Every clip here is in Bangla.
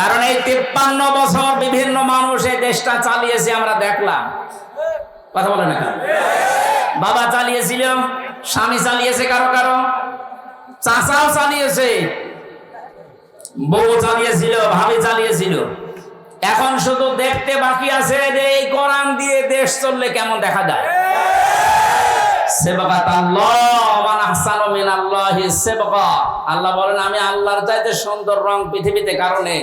কারণ এই তিপ্পান্ন বছর বিভিন্ন মানুষ এই দেশটা চালিয়েছে, আমরা দেখলাম। কথা বলে না বাবা চালিয়েছিল স্বামী চালিয়েছে কারও কারও, চাচাও চালিয়েছে, বউ চালিয়েছিল, ভাবি চালিয়েছিল। এখন শুধু দেখতে বাকি আছে যে এই কোরআন দিয়ে দেশ চললে কেমন দেখা যায়? আল্লাহ বলেন, আমি আল্লাহর চাইতে সুন্দর রং পৃথিবীতে কারণে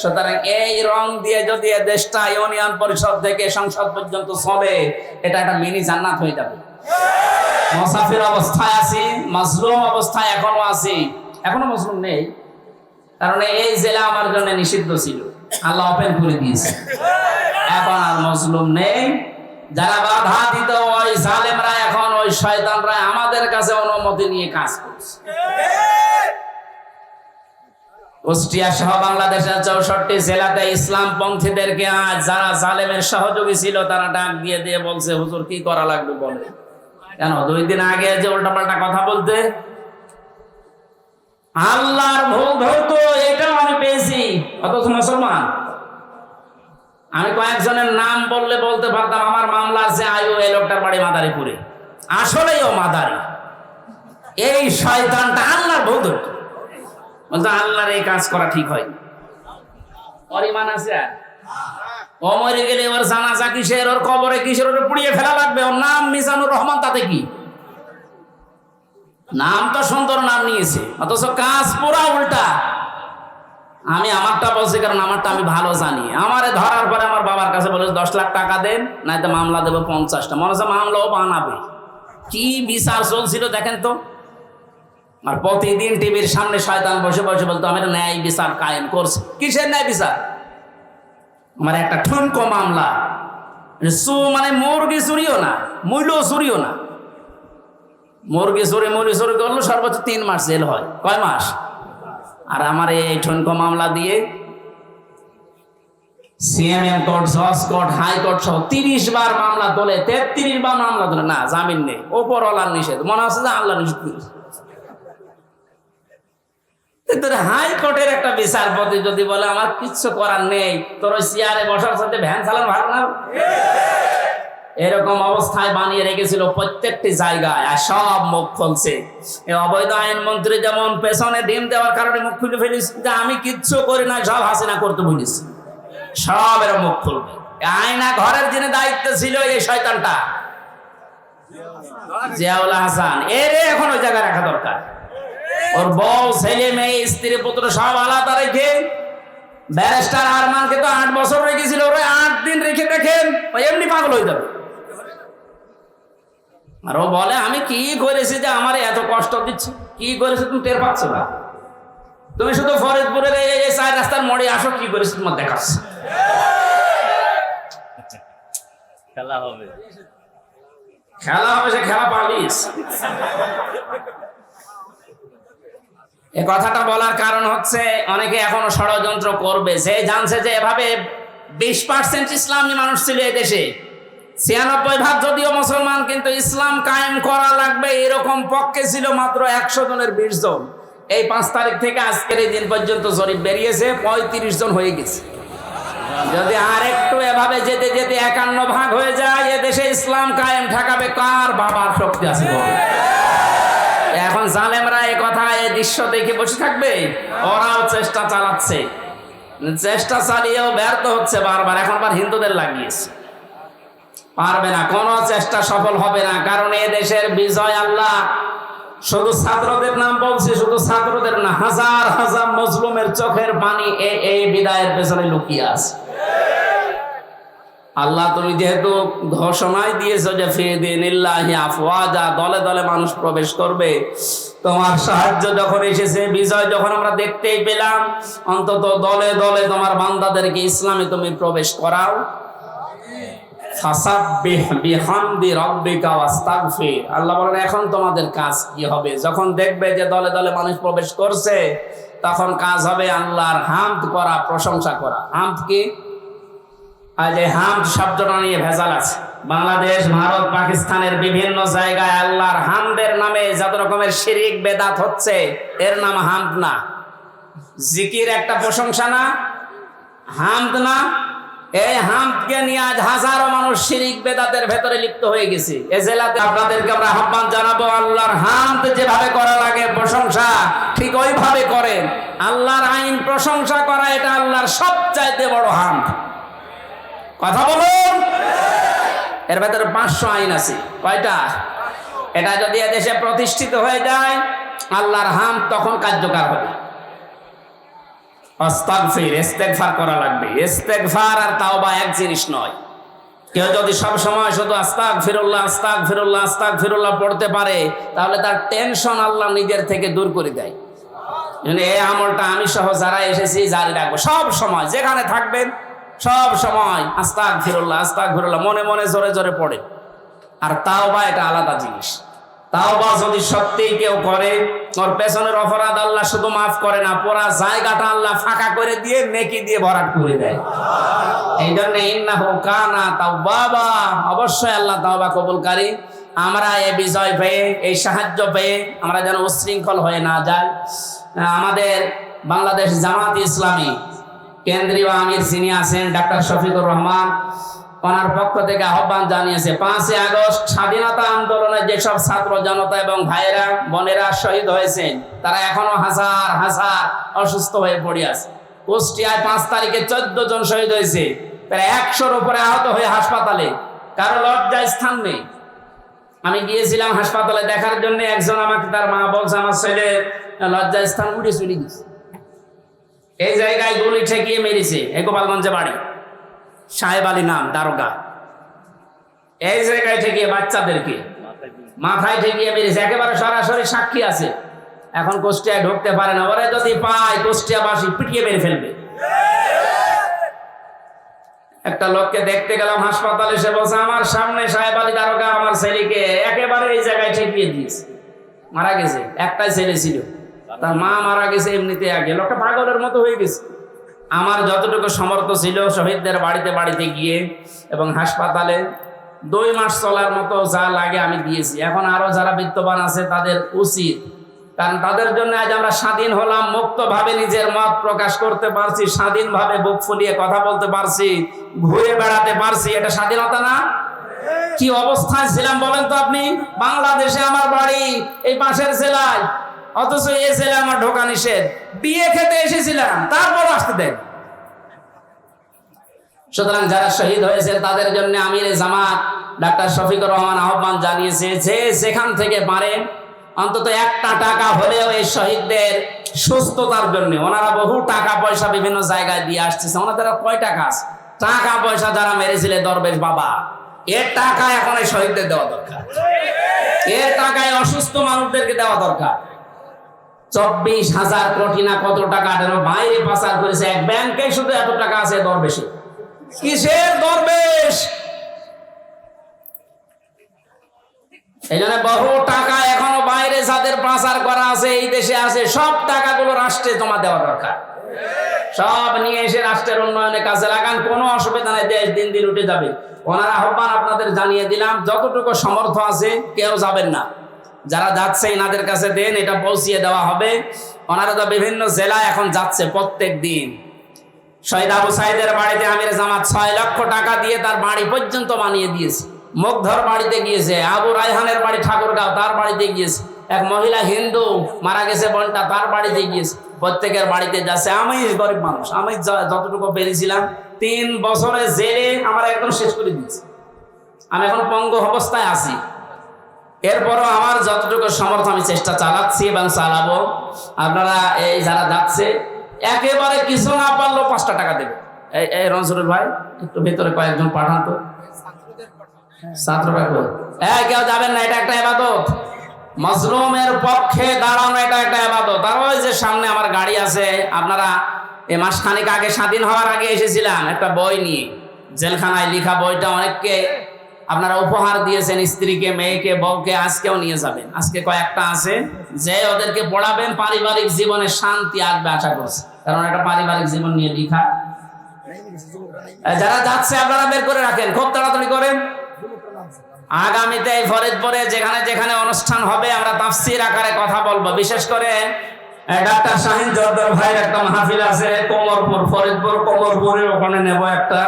সুতরাং এই রং দিয়ে যদি দেশটা ইউনিয়ন পরিষদ থেকে সংসদ পর্যন্ত চলে, এটা একটা মিনি জান্নাত হয়ে যাবে। মুসাফির অবস্থায় আছি, মাজলুম অবস্থায় এখনও আছি। এখনও মুসলিম নেই, কারণ এই জেলা আমার জন্য নিষিদ্ধ ছিল। আল্লাহ ওপেন করে দিয়েছে। এখন আর মজলুম নেই। যারা বাধা দিত, ওই জালেমরা এখন, ওই শয়তানরা আমাদের কাছে অনুমতি নিয়ে কাজ করছে। কুষ্টিয়া সহ বাংলাদেশের চৌষট্টি জেলাতে ইসলাম পন্থীদেরকে আজ যারা জালেমের সহযোগী ছিল, তারা ডাক দিয়ে দিয়ে বলছে, হুজুর, কি করা লাগবে বলে? কেন, দুই দিন আগে যে উল্টাপাল্টা কথা বলতে? আল্লাহর ভুল ধরতো, এটাও আমি পেয়েছি। অথচ মুসলমান, আমি কয়েকজনের নাম বললে বলতে পারতাম, আমার মামলা আছে আয়ু এই লোকটার বাড়ি মাদারীপুরে। আসলেই ও মাদারি। এই শয়তানটা আল্লাহর ভুল ধরতো। বলতো, আল্লাহর এই কাজ করা ঠিক হয়। পরিমাণ আছে? আর ও মরে গেলে ওর জানাজা কিসের? ওর কবরে কিসের? ওর পুড়িয়ে ফেলা লাগবে। ওর নাম মিজানুর রহমান, তাতে কি? নাম তো সুন্দর নাম নিয়েছে। অথচ কাজ পুরা উল্টা। আমি আমারটা বলছি, কারণ আমারটা আমি ভালো জানি। আমারে ধরার পরে আমার বাবার কাছে বলে, দশ লাখ টাকা দেন নাই তো মামলা দেবো পঞ্চাশটা। মনে হচ্ছে মামলাও বানাবে। কি বিচার চলছিল দেখেন তো? আর প্রতিদিন টিভির সামনে শয়তান বসে বসে বলতো আমি ন্যায় বিচার কায়েম করছি। কিসের ন্যায় বিচার? আমার একটা ঠুনকো মামলা। সু মানে মুরগি চুরিও না, মূল্য চুরিও না। মুরগি চুরি মুরগি চুরি করল, সর্বোচ্চ তিন মাস জেল হয়। কয় মাস? আর আমার এই ঠনকো মামলা দিয়ে সিএমএম কোর্ট, জজ কোর্ট হাইকোর্ট সহ তিরিশ বার মামলা তোলে, তেত্রিশ বার মামলা তোলে। না, জামিন নেই। ওপরওয়ালার নিষেধ। মনে হচ্ছে যে আল্লাহ নিষেধ তোর হাইকোর্টের একটা বিচারপতি যদি বলে, আমার কিচ্ছু করার নেই, তোর ওই চেয়ারে বসার সাথে ভ্যান চালান ভালো না? এরকম অবস্থায় বানিয়ে রেখেছিল প্রত্যেকটি জায়গায়, আর সব মুখ খুলছে। অবৈধ আইন মন্ত্রী যেমন পেছনে ডিম দেওয়ার কারণে মুখ খুলে ফেলিস যে আমি কিচ্ছু করি না, সব হাসিনা করতে বলিস সব এর মুখ খুলবে। আয়না ঘরের যিনি দায়িত্ব ছিল, এই শয়তানটা। জিয়াউল হাসান, এর এখন ওই জায়গায় রাখা দরকার। ওর বউ ছেলে মেয়ে স্ত্রী পুত্র সব আলাদা রেখে ব্যারিস্টার আরমানকে তো আট বছর রেখেছিল। ওরা আট দিন রেখে দেখেন ও এমনি পাগল হয়ে যাবে। আর ও বলে আমি কি করেছি যে আমার এত কষ্ট দিচ্ছে? কি করেছি তুমি টের পাচ্ছ না? তুমি শুধু ফরিদপুরের এই চার রাস্তার মোড়ে আসো কি করেছি তোমার দেখাচ্ছ? খেলা হবে। খেলা হবে সে খেলা পালিস এ কথাটা বলার কারণ হচ্ছে অনেকে এখনও ষড়যন্ত্র করবে। সে জানছে যে এভাবে বিশ পার্সেন্ট ইসলামী মানুষ ছিল দেশে। ছিয়ানব্বই ভাগ যদিও মুসলমান, কিন্তু ইসলাম কায়েম করা লাগবে এরকম পক্ষে ছিল মাত্র একশো জনের বিশ জন। এই পাঁচ তারিখ থেকে আজকের এই দিন পর্যন্ত জরিপ বেরিয়েছে, পঁয়ত্রিশ জন হয়ে গেছে। যদি আর একটু এভাবে যেতে যেতে একান্ন ভাগ হয়ে যায় এদেশে ইসলাম কায়েম ঠেকাবে কার? বাবার শক্তি আছে বলো? এখন জালেমরা এ কথা এই দৃশ্য দেখে বসে থাকবে? ওরাও চেষ্টা চালাচ্ছে। চেষ্টা চালিয়েও ব্যর্থ হচ্ছে বারবার, এখন হিন্দুদের লাগিয়েছে। পারবে না, কোনো চেষ্টা সফল হবে না, কারণ এ দেশের বিজয় আল্লাহ। শুধু ছাত্রদের নাম বলছি, শুধু ছাত্রদের না, হাজার হাজার মজলুমের চোখের পানি এই বিদায়ের পেছনে লুকিয়ে আছে। আল্লাহ তুমি যেহেতু ঘোষণায় দিয়েছ যে ফিদিনিল্লাহি আফওয়াজা, দলে দলে মানুষ প্রবেশ করবে। তোমার সাহায্য যখন এসেছে, বিজয় যখন আমরা দেখতেই পেলাম, অন্তত দলে দলে তোমার বান্দাদেরকে ইসলামে তুমি প্রবেশ করাও। আল্লাহ বলেন, এখন তোমাদের কাজ কি হবে? যখন দেখবে যে দলে দলে মানুষ প্রবেশ করছে, তখন কাজ হবে আল্লাহর হামদ করা, প্রশংসা করা। হামদ কি? আজ হামদ শব্দটা নিয়ে ভেজাল আছে। বাংলাদেশ, ভারত, পাকিস্তানের বিভিন্ন জায়গায় আল্লাহর হামদের নামে যত রকমের শিরিক, বেদাত হচ্ছে, এর নাম হামদ না। জিকির একটা প্রশংসা না? হামদ না? এই হামদকে নিয়ে আজ হাজারো মানুষ শিরিক, বেদাতের ভেতরে লিপ্ত হয়ে গেছে। এ জেলাতে আপনাদেরকে আমরা আহ্বান জানাব, আল্লাহর হামদ যেভাবে করা লাগে, প্রশংসা ঠিক ওইভাবে করেন। আল্লাহর আইন প্রশংসা করা, এটা আল্লাহর সবচাইতে বড় হামদ। কথা বলুন। এর ভেতরে পাঁচশো আইন আছে। কয়টা? এটা যদি এদেশে প্রতিষ্ঠিত হয়ে যায়, আল্লাহর হাম তখন কার্যকর হবে। অস্তাগফির, ইস্তেগফার করা লাগবে। ইস্তেগফার আর তাওবা এক জিনিস নয়। কেউ যদি সব সময় শুধু আস্তাক ফিরুল্লাহ আস্তাক ফিরুল্লাহ আস্তাক ফিরুল্লাহ পড়তে পারে, তাহলে তার টেনশন আল্লাহ নিজের থেকে দূর করে দেয়। এই আমলটা আমি সহ যারা এসেছি জারি রাখব। সব সময় যেখানে থাকবেন সব সময় আস্তাক ফিরুল্লাহ আস্তাক ফিরুল্লাহ মনে মনে জোরে জোরে পড়ে। আর তাও বা এটা আলাদা জিনিস। তাও বা যদি সত্যিই কেউ করে, ওর পেছনের অপরাধ আল্লাহ শুধু মাফ করে না, পুরা জায়গাটা আল্লাহ ফাঁকা করে দিয়ে, নেকি দিয়ে ভরাট করে দেয়। এই জন্য ইন্নাহু কানা তাও বাবা অবশ্যই আল্লাহ তাওবা কবুলকারী। আমরা এই বিজয় পেয়ে, এই সাহায্য পেয়ে, আমরা যেন উশৃঙ্খল হয়ে না যাই। আমাদের বাংলাদেশ জামাত ইসলামী কেন্দ্রীয় আমির যিনি আছেন ডাক্তার শফিকুর রহমান ওনার পক্ষ থেকে আহ্বান জানিয়েছে, পাঁচই আগস্ট স্বাধীনতা আন্দোলনে যেসব ছাত্র জনতা এবং ভাইয়েরা, বোনেরা শহীদ হয়েছেন তারা এখনও হাজার হাজার অসুস্থ হয়ে পড়ে আছে। কুষ্টিয়ায় পাঁচ তারিখে চোদ্দ জন শহীদ হয়েছে, প্রায় একশোর উপরে আহত হয়ে হাসপাতালে, কারও লজ্জায় স্থান নেই। আমি গিয়েছিলাম হাসপাতালে দেখার জন্য, একজন আমাকে তার মা বলছে, আমার ছেলে লজ্জায় স্থান উঠে চলে গেছে। এই জায়গায় গুলি ঠেকিয়ে মেরেছে এই গোপালগঞ্জে বাড়ি। সাহেব আলী নাম, দারোগা। এই জায়গায় ঠেকিয়ে বাচ্চাদেরকে। মাথায় ঠেকিয়ে মেরেছে, একেবারে সরাসরি সাক্ষী আছে। এখন কুষ্টিয়ায় ঢুকতে পারে না। ওরে যদি পায়, কুষ্টিয়াবাসী পিটিয়ে মেরে ফেলবে। একটা লোককে দেখতে গেলাম, হাসপাতালে সে বলছে, আমার সামনে সাহেব আলী দারোগা, আমার ছেলেকে একেবারে এই জায়গায় ঠেকিয়ে দিয়েছে। মারা গেছে, একটাই ছেলে ছিল। তার মা মারা গেছে, এমনিতে আগে লোকটা পাগলের মতো হয়ে গেছে। আমার যতটুকু সমর্থ ছিল, শহীদদের বাড়িতে বাড়িতে গিয়ে এবং হাসপাতালে দুই মাস চলার মতো যা লাগে আমি দিয়েছি। এখন আরও যারা বিত্তবান আছে, তাদের উচিত। কারণ তাদের জন্য আজ আমরা স্বাধীন হলাম, মুক্তভাবে নিজের মত প্রকাশ করতে পারছি, স্বাধীনভাবে বুক ফুলিয়ে কথা বলতে পারছি, ঘুরে বেড়াতে পারছি। এটা স্বাধীনতা না? কি অবস্থায় ছিলাম বলেন তো আপনি? বাংলাদেশে আমার বাড়ি, এই পাশের জেলায়। অথচ এই জেলায় আমার ঢোকা নিষেধ। বিয়ে খেতে এসেছিলাম, তারপর আসতে দেন সুতরাং যারা শহীদ হয়েছে, তাদের জন্য আমির জামাত, ডাক্তার শফিকুর রহমান আহ্বান জানিয়েছে যে যেখান থেকে পারেন অন্তত একটা টাকা হলেও এই শহীদদের সুস্থতার জন্য। ওনারা বহু টাকা পয়সা বিভিন্ন জায়গায় দিয়ে আসতেছে। ওনাদের কয় টাকা আছে? টাকা পয়সা যারা মেরেছিলে দরবেশ বাবা এর টাকা এখন এই শহীদদের দেওয়া দরকার। এর টাকায় অসুস্থ মানুষদেরকে দেওয়া দরকার। চব্বিশ হাজার কোটি না কত টাকা যেন বাইরে পাচার করেছে। এক ব্যাংকে শুধু এত টাকা আছে দরবেশে কিসের দরবেশ এই জন্য বহু টাকা এখনও বাইরে যাদের পাচার করা আছে, এই দেশে আছে, সব টাকাগুলো রাষ্ট্রে জমা দেওয়া দরকার। সব নিয়ে এসে রাষ্ট্রের উন্নয়নে কাজে লাগান, কোনো অসুবিধা নাই, দেশ দিন দিন উঠে যাবে। ওনার আহ্বান আপনাদের জানিয়ে দিলাম, যতটুকু সমর্থ আছে, কেউ যাবেন না। যারা যাচ্ছে এনাদের কাছে দেন, এটা পৌঁছিয়ে দেওয়া হবে। ওনারা তো বিভিন্ন জেলায় এখন যাচ্ছে প্রত্যেক দিন। শহীদ আবু সাইদের বাড়িতে আমির জামাত ছয় লক্ষ টাকা দিয়ে তার বাড়ি পর্যন্ত বানিয়ে দিয়েছে। মুগ্ধর বাড়িতে গিয়েছে, আবু রায়হানের বাড়ি ঠাকুরগাঁও, তার বাড়িতে গিয়েছে। এক মহিলা হিন্দু মারা গেছে, বোনটা তার বাড়িতে গিয়েছে। প্রত্যেকের বাড়িতে যাচ্ছে। আমি গরিব মানুষ, আমি যতটুকু পেরেছিলাম, তিন বছরে জেলে আমার একদম শেষ করে দিয়েছে। আমি এখন পঙ্গ অবস্থায় আছি। এরপরও আমার যতটুকু সমর্থ আমি চেষ্টা চালাচ্ছি এবং চালাবো, আপনারা এই যারা যাচ্ছে, একেবারে কিছু না পারলেও পাঁচটা টাকা দেবে। এই এই রনসুরের ভাই, একটু ভেতরে কয়েকজন পাঠান তো। কই? কেউ যাবেন না, এটা একটা এবাদত মজলুমের পক্ষে দাঁড়ানো, এটা একটা এবাদত আর ওই যে সামনে আমার গাড়ি আছে, আপনারা এ মাস খানিক আগে, স্বাধীন হওয়ার আগে এসেছিলাম একটা বই নিয়ে। জেলখানায় লিখা বইটা অনেককে আপনারা উপহার দিয়েছেন স্ত্রীকে, মেয়েকে, বউকে, আজকেও নিয়ে যাবেন। আজকে কয়েকটা আছে যে ওদেরকে পড়াবেন, পারিবারিক জীবনে শান্তি আসবে আশা করছে। কারণ একটা পারিবারিক জীবন নিয়ে লেখা। যারা যাচ্ছে, আপনারা বের করে রাখেন। খুব তাড়াতাড়ি করেন। আগামীতে এই ফরিদপুরে যেখানে যেখানে অনুষ্ঠান হবে, আমরা তাফসির আকারে কথা বলব। বিশেষ করে ডাক্তার শাহিন জর্দার ভাইয়ের একটা মাহফিল আছে, কোমরপুর, ফরিদপুর কোমরপুরের ওখানে নেব একটা।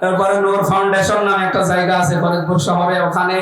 তারপরে নূর ফাউন্ডেশন নামে একটা জায়গা আছে ফরিদপুর শহরে। ওখানে